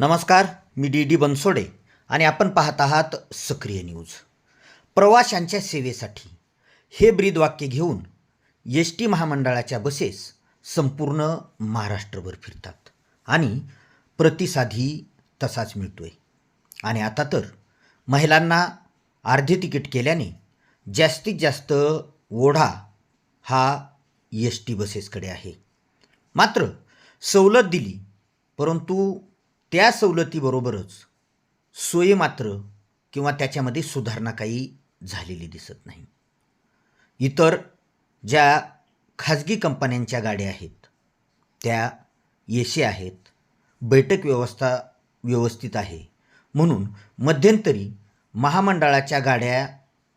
नमस्कार मी D D Bansode आणि आपण पाहत आहात सक्रिय न्यूज. प्रवाशांच्या सेवेसाठी हे ब्रीदवाक्य घेऊन एस टी महामंडळाच्या बसेस संपूर्ण महाराष्ट्रभर फिरतात आणि प्रतिसादही तसाच मिळतो आहे आणि आता तर महिलांना अर्धे तिकीट केल्याने जास्तीत जास्त ओढा हा एस टी बसेसकडे आहे. मात्र सवलत दिली परंतु त्या सवलतीबरोबरच सोयी मात्र किंवा त्याच्यामध्ये सुधारणा काही झालेली दिसत नाही. इतर ज्या खाजगी कंपन्यांच्या गाड्या आहेत त्या एसी आहेत बैठक व्यवस्था व्यवस्थित आहे. म्हणून मध्यंतरी महामंडळाच्या गाड्या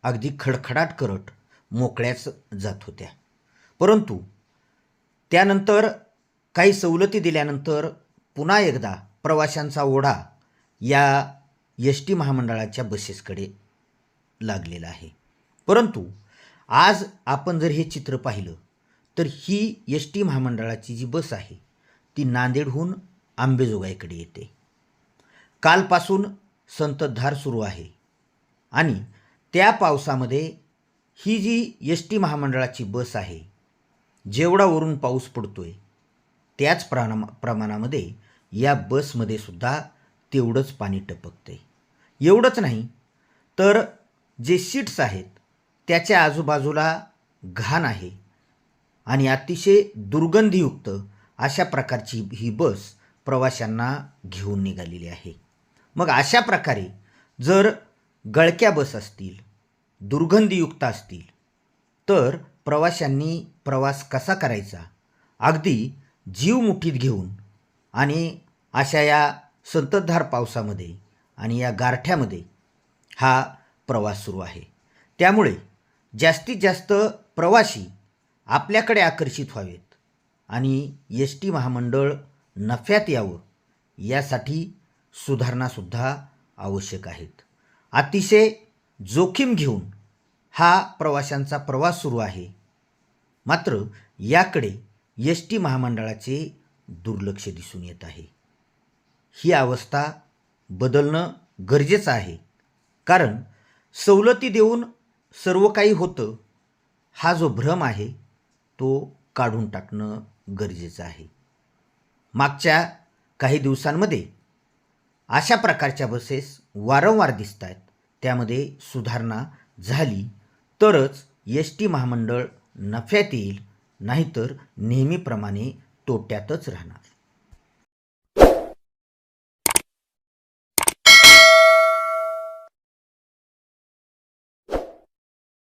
अगदी खडखडाट करत मोकळ्याच जात होत्या. परंतु त्यानंतर काही सवलती दिल्यानंतर पुन्हा एकदा प्रवाशांचा ओढा या एस टी महामंडळाच्या बसेसकडे लागलेला आहे. परंतु आज आपण जर हे चित्र पाहिलं तर ही एस टी महामंडळाची जी बस आहे ती नांदेडहून आंबेजोगाईकडे येते. कालपासून संततधार सुरू आहे आणि त्या पावसामध्ये ही जी एस टी महामंडळाची बस आहे जेवढा वरून पाऊस पडतोय त्याच प्राणा प्रमाणामध्ये या बसमध्ये सुद्धा तेवढंच पाणी टपकते एवढंच नाही तर जे सीट्स आहेत त्याच्या आजूबाजूला घाण आहे. आणि अतिशय दुर्गंधीयुक्त अशा प्रकारची ही बस प्रवाशांना घेऊन निघालेली आहे. मग अशा प्रकारे जर गळक्या बस असतील दुर्गंधीयुक्त असतील तर प्रवाशांनी प्रवास कसा करायचा? अगदी जीव मुठीत घेऊन आणि अशा या संततधार पावसामध्ये आणि या गारठ्यामध्ये हा प्रवास सुरू आहे. त्यामुळे जास्तीत जास्त प्रवासी आपल्याकडे आकर्षित व्हावेत आणि एस टी महामंडळ नफ्यात यावं यासाठी सुधारणासुद्धा आवश्यक आहेत. अतिशय जोखीम घेऊन हा प्रवाशांचा प्रवास सुरू आहे. मात्र याकडे एस टी महामंडळाचे दुर्लक्ष दिसून येत आहे. ही अवस्था बदलणं गरजेचं आहे. कारण सवलती देऊन सर्व काही होतं हा जो भ्रम आहे तो काढून टाकणं गरजेचं आहे. मागच्या काही दिवसांमध्ये अशा प्रकारच्या बसेस वारंवार दिसत आहेत त्यामध्ये सुधारणा झाली तरच एस टी महामंडळ नफ्यात येईल नाहीतर नेहमीप्रमाणे तोट्यातच राहणार.